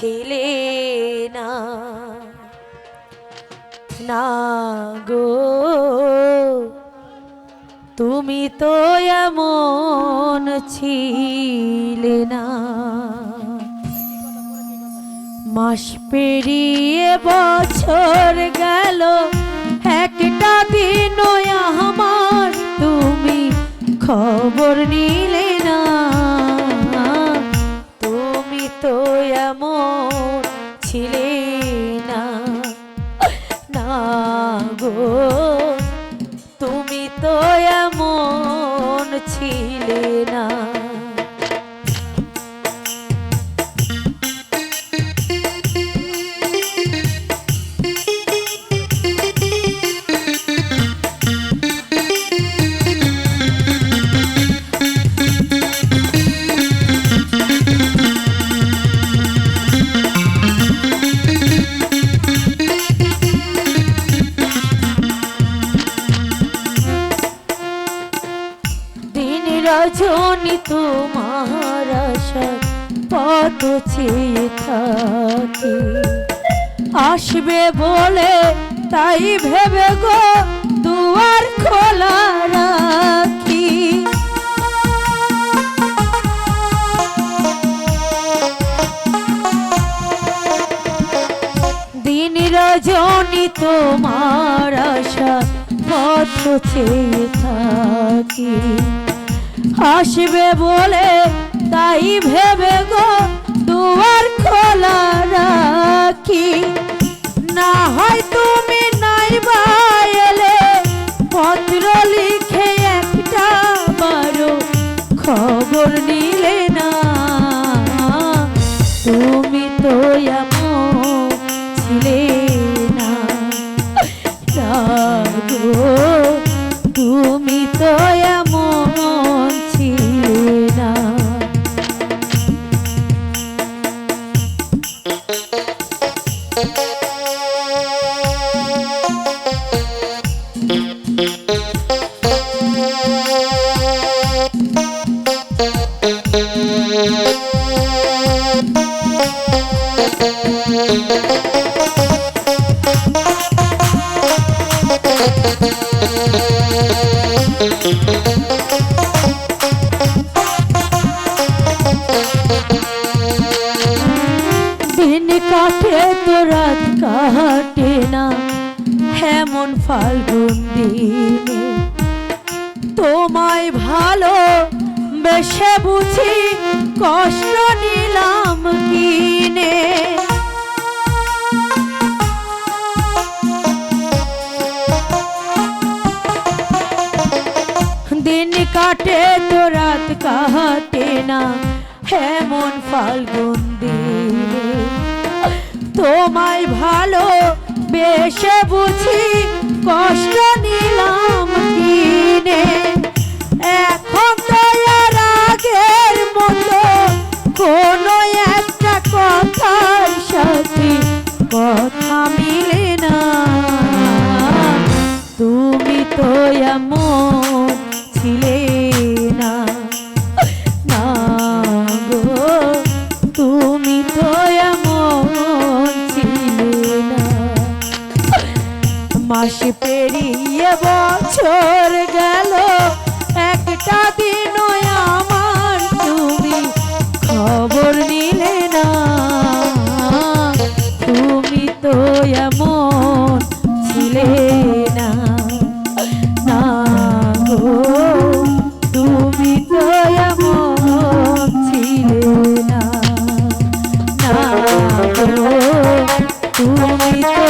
ছিলে না। না গো, তুমি তো এমন ছিলে না। মাস পেরিয়ে বছর গেল, একটা দিন আমার। তুমি খবর নিলে গো তুমি তো এমন ছিলে না। রজনী তোমার আশার পথ চেয়ে থাকি। আসবে বলে তাই ভেবে গো, দুয়ার খোলা রাখি। দিন রজনী তোমার আশা পথ চেয়ে থাকি। আসবে বলে তাই ভেবে গো দুয়ার খোলা রাখি। না হয় তুমি নাই বাইলে পত্র লিখে একটা বারো খবর নিলে কাটে তো না হেমন ফাল্গুন তোমায় ভালো বেশে বুঝি কষ্ট নিলাম কিনে। কাটে তো রাত কাটে না। হেমন ফাল্গুন দিনে তোমায় ভালো বেশে বুঝি কষ্ট নিলাম দিনে। এখন তো আগের মতো কোনো একটা কথার সাথে কথা মিলে না। তুমি তো এমন ছিলে পেরিয়ে বছর গেল। একটা দিন আমার তুমি খবর নিলে না। তুমি তো এমন ছিলে না। গো, তুমি তো ছিলে না। না তুমি তো